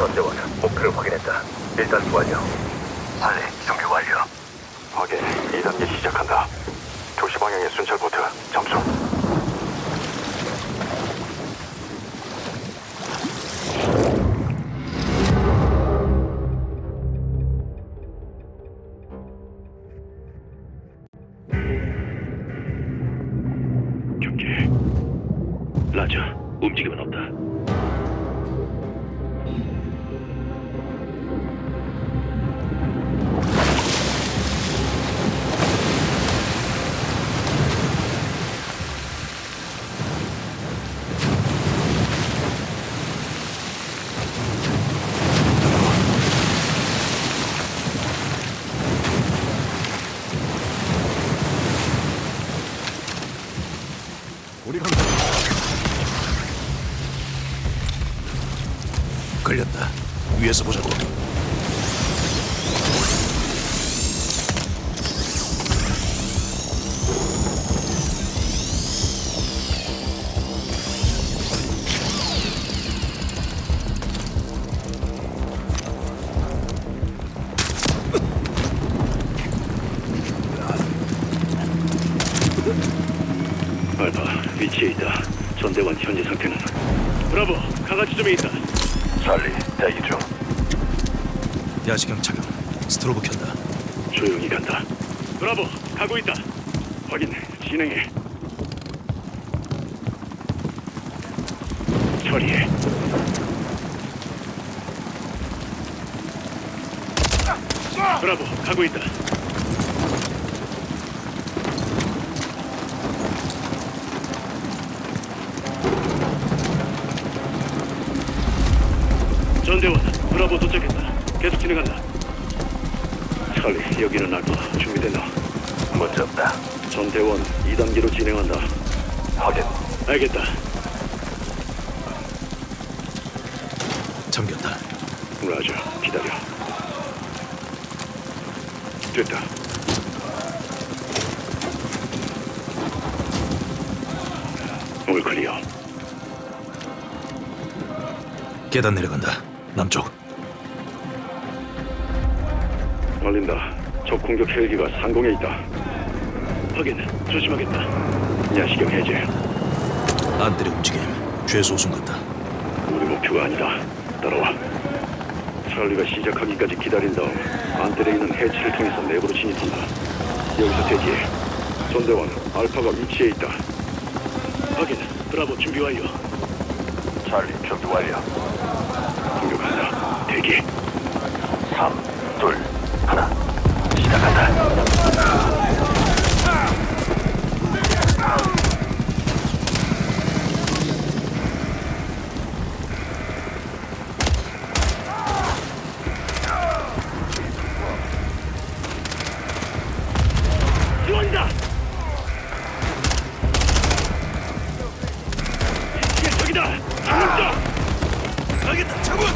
전대원 목표를 확인했다. 일단 완료. 빨리 준비 완료. 확인. 2단계 시작한다. 도시 방향의 순찰 보트 점수. 처리해. 브라보, 가고 있다. 전대원, 브라보 도착했다. 계속 진행한다. 찰리, 여기는 알파. 준비됐나? 문제 없다. 전대원, 2단계로 진행한다. 확인. 알겠다. 잠겼다. 라저, 기다려. 됐다. 올 클리어. 계단 내려간다. 남쪽. 알린다. 적 공격 헬기가 상공에 있다. 확인. 조심하겠다. 야시경 해제. 안뜰의 움직임. 죄수 우승 같다. 우리 목표가 아니다. 따라와. 찰리가 시작하기까지 기다린 다음 안뜰에 있는 해치를 통해서 내부로 진입한다. 여기서 대기해. 전대원, 알파가 위치에 있다. 확인. 브라보 준비 완료. 찰리 준비 완료. 공격한다. 대기. 3, 2, 1. 시작한다. 지원이다! 이게 적이다! 잡는다! 알겠다. 투원.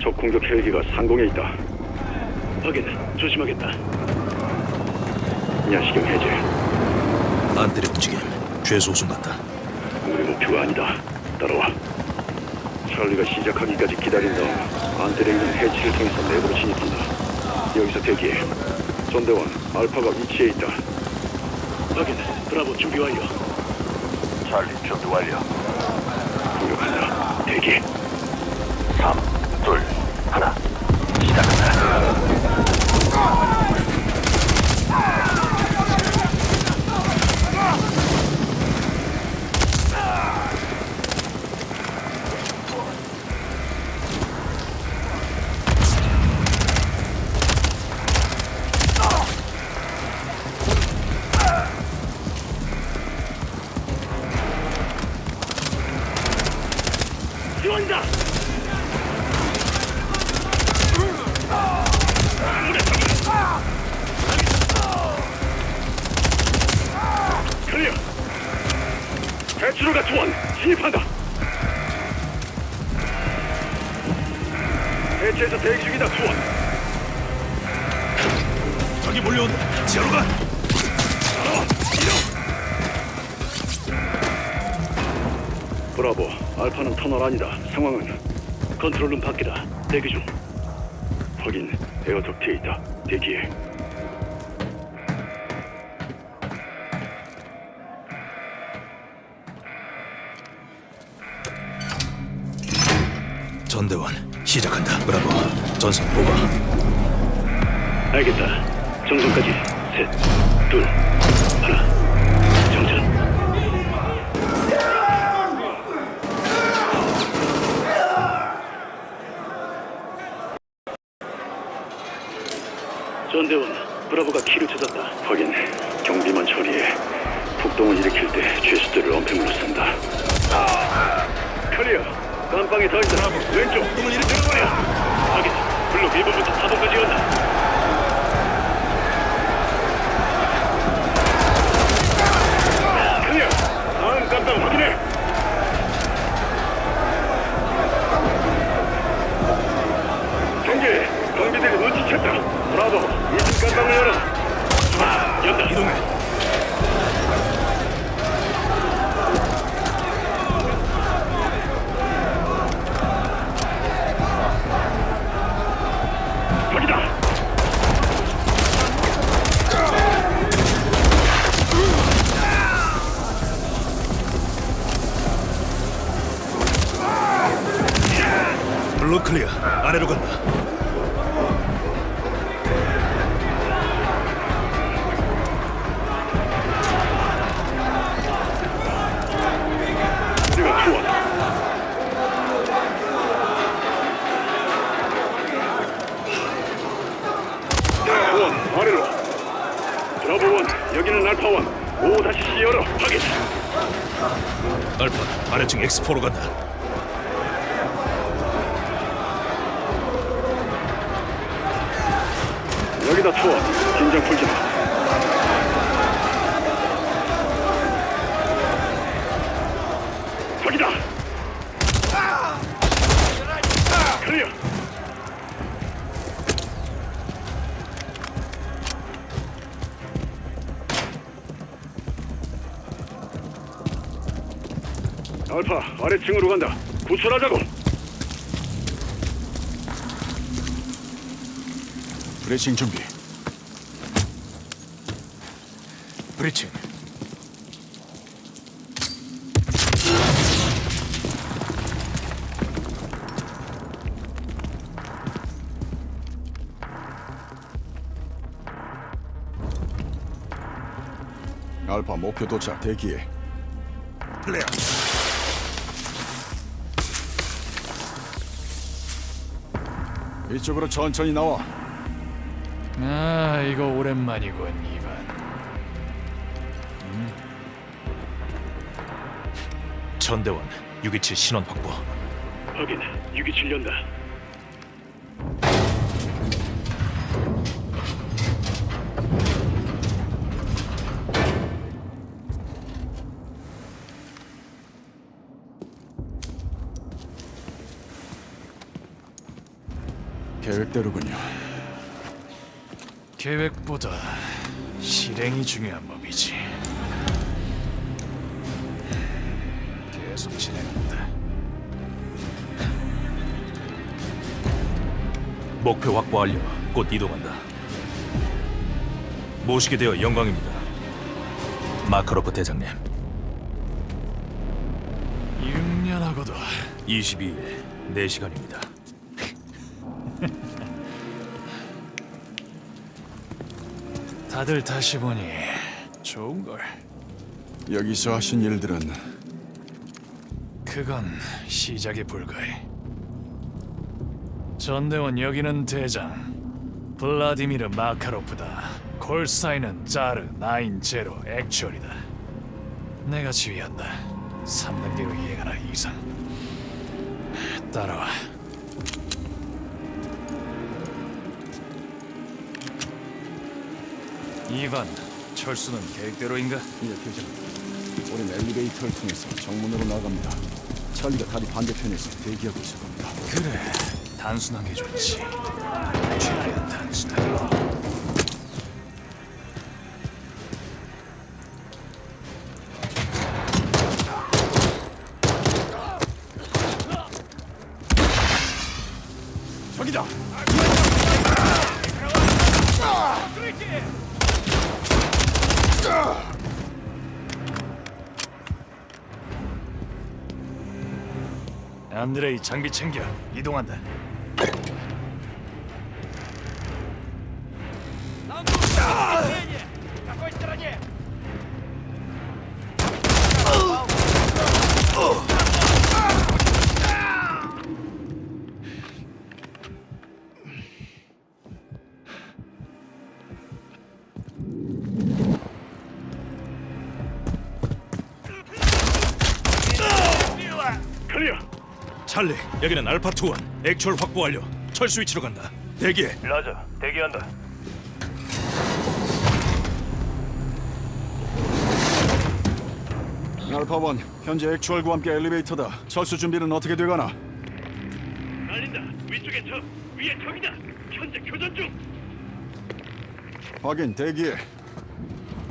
적 공격 헬기가 상공에 있다. 조심하겠다. 야시경 해제. 안뜰의 움직임. 죄수 우승 같다. 우리 목표가 아니다. 따라와. 찰리가 시작하기까지 기다린 다음 안뜰에 있는 해치를 통해서 내부로 진입한다. 여기서 대기해. 전대원, 알파가 위치에 있다. 확인. 브라보 준비 완료. 찰리 준비 완료. 공격한다. 대기. 해체해서 대기 중이다 투원. 적이 몰려온다. 지하로 가. 브라보, 알파는 터널 아니다. 상황은 컨트롤룸 밖이다. 대기 중. 확인, 에어덕 트에 있다. 대기해. 전대원 시작한다. 브라보. 전선 보고. 알겠다. 정전까지 셋, 둘, 블루 클리어. 아래로 간다. 우리가 투원. 투원 아래로. 브라보 원 여기는 알파 원. 오 다시 시 열어. 확인. 알파 아래층 X4로 간다. 여기다 투원. 긴장 풀지 마. 저기다. 클리어. 알파 아래층으로 간다. 구출하자고. 브레싱 준비. 브리칭. 알파 목표 도착 대기해. 플레어. 이쪽으로 천천히 나와. 아, 이거 오랜만이군, 이반. 전대원 627 신원 확보. 확인. 627 연다. 계획대로군요. 계획보다 실행이 중요한 법이지. 계속 진행한다. 목표 확보 완료. 곧 이동한다. 모시게 되어 영광입니다. 마카로프 대장님. 6년하고도 22일 4시간입니다. 다들 다시 보니 좋은 걸. 여기서 하신 일들은 그건 시작에 불과해. 전대원 여기는 대장. 블라디미르 마카로프다. 콜사인은 짜르 나인 제로 액츄얼이다. 내가 지휘한다. 3단계로 이해가라 이상. 따라와. 이반 철수는 계획대로인가? 예, 대장. 우린 엘리베이터를 통해서 정문으로 나갑니다. 찰리가 다리 반대편에서 대기하고 있을 겁니다. 그래, 단순한 게 좋지. 최대한 단순하게. 안드레이 장비 챙겨 이동한다. 찰리, 여기는 알파 투원. 액추얼 확보 완료. 철수 위치로 간다. 대기해. 라자, 대기한다. 알파원, 현재 액추얼과 함께 엘리베이터다. 철수 준비는 어떻게 돼가나? 날린다. 위쪽에 적. 위에 적이다. 현재 교전 중. 확인, 대기해.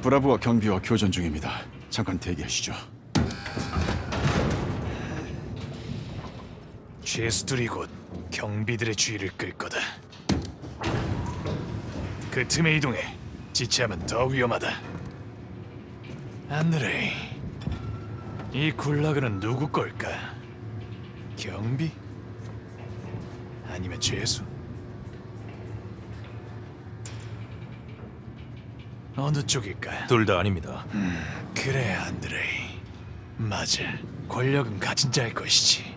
브라보와 경비와 교전 중입니다. 잠깐 대기하시죠. 죄수들이 곧 경비들의 주의를 끌 거다. 그 틈에 이동해. 지체하면 더 위험하다. 안드레이, 이 굴라그는 누구 걸까? 경비? 아니면 죄수? 어느 쪽일까? 둘 다 아닙니다. 그래 안드레이 맞아 권력은 가진 자의 것이지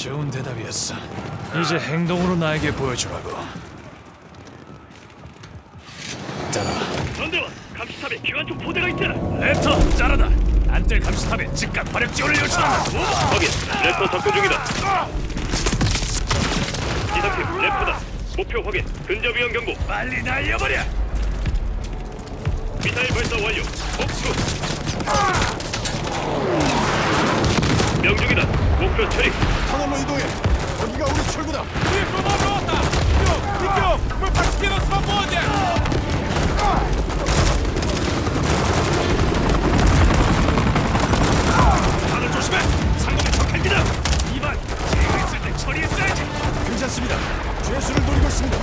좋은 대답이었어 이제 행동으로 나에게 보여주라고 따라와 전대원. 감시탑에 기관 총 포대가 있잖아. 랩터 짜라다 안뜰 감시탑에 즉각 화력 지원을 요청한다 확인. 랩터 접근 중이다. 이상팀 랩터다. 목표 확인. 근접 위험 경고. 빨리 날려버려 미사일 발사 완료. 복수. 명중이다. 목표 처리. 터널로 이동해. 여기가 우리 출구다. 다들 조심해 상공의 적 헬기다 이반 지휘가 있을 때 처리했어야지 괜찮습니다. 죄수를 노리고 있습니다.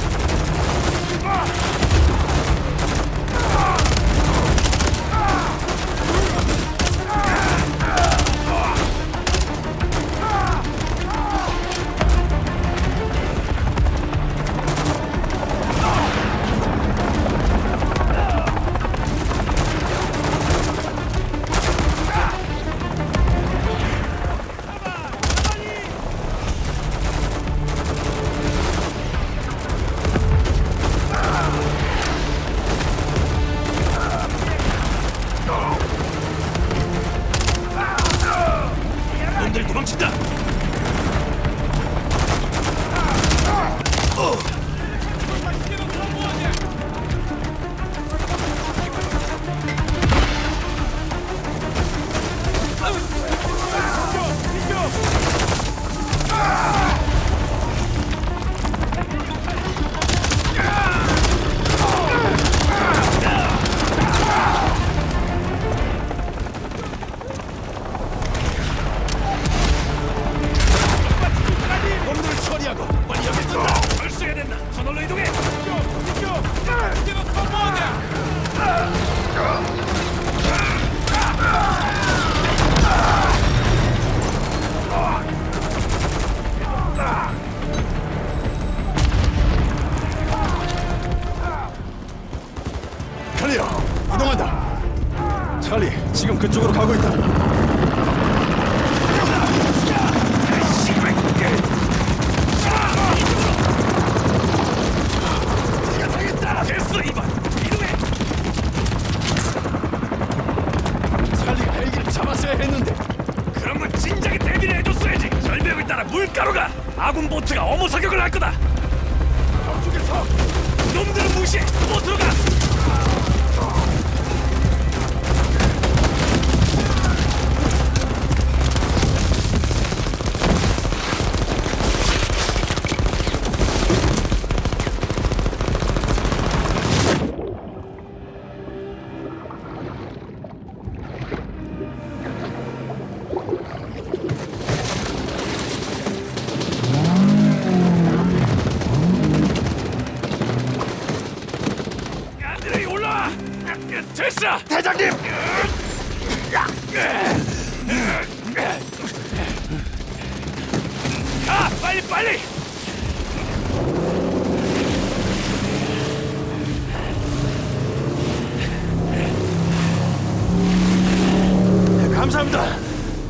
감사합니다.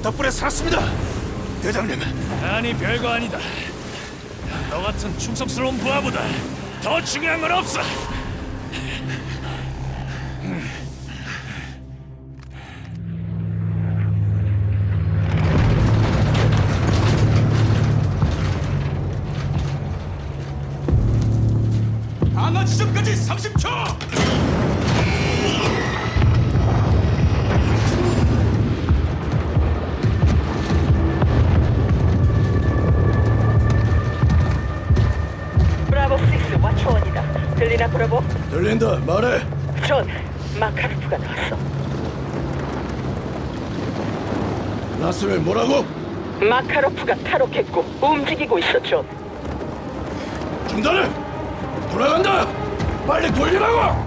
덕분에 살았습니다. 대장님, 아니 별거 아니다. 너 같은 충성스러운 부하보다 더 중요한 건 없어. 들린다. 말해. 존, 마카르프가 나왔어. 라스웰 뭐라고? 마카로프가 탈옥했고 움직이고 있어, 존. 중단해. 돌아간다. 빨리 돌리라고.